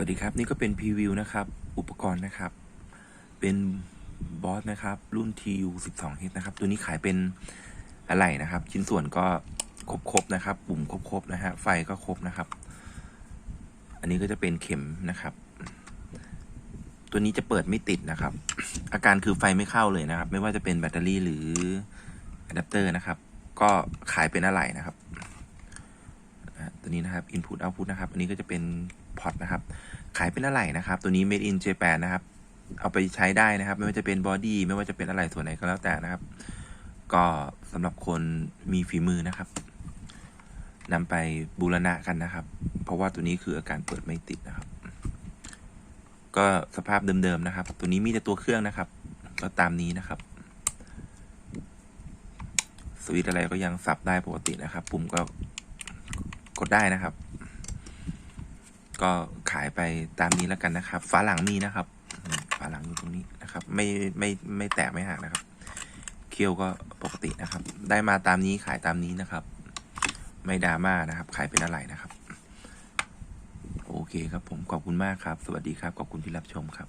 วัสดีครับ นี่ก็เป็นพรีวิวนะครับ อุปกรณ์นะครับ เป็นบอสนะครับ รุ่น TU 12 H นะครับ ตัวนี้ขายเป็นอะไหล่นะครับ ชิ้นส่วนก็ครบๆนะครับ ปุ่มครบๆนะฮะไฟก็ครบนะครับ อันนี้ก็จะเป็นเข็มนะครับ ตัวนี้จะเปิดไม่ติดนะครับ อาการคือไฟไม่เข้าเลยนะครับ ไม่ว่าจะเป็นแบตเตอรี่หรืออะแดปเตอร์นะครับ ก็ขายเป็นอะไหล่นะครับ ตัวนี้นะครับ input output นะครับ อันนี้ก็จะเป็นพอร์ตนะครับ ขายเป็นอะไหล่นะครับ ตัวนี้ made in Japan นะครับ เอาไปใช้ได้นะครับ ไม่ว่าจะเป็นบอดี้ไม่ว่าจะเป็นอะไรส่วนไหนก็แล้วแต่นะครับ ก็สำหรับคนมีฝีมือนะครับนำไปบูรณะกันนะครับ เพราะว่าตัวนี้คืออาการเปิดไม่ติดนะครับ ก็สภาพเดิมๆนะครับ ตัวนี้มีแต่ตัวเครื่องนะครับ ก็ตามนี้นะครับสวิตอะไรก็ยังสับได้ปกตินะครับ ปุ่มก็ กดได้นะครับ ก็ขายไปตามนี้แล้วกันนะครับ ฝาหลังมีนะครับฝาหลังอยู่ตรงนี้นะครับ ไม่ไม่ไม่แตกไม่หักนะครับ เคี้ยวก็ปกตินะครับ ได้มาตามนี้ขายตามนี้นะครับ ไม่ดราม่านะครับ ขายเป็นอะไรนะครับ โอเคครับผมขอบคุณมากครับ สวัสดีครับ ขอบคุณที่รับชมครับ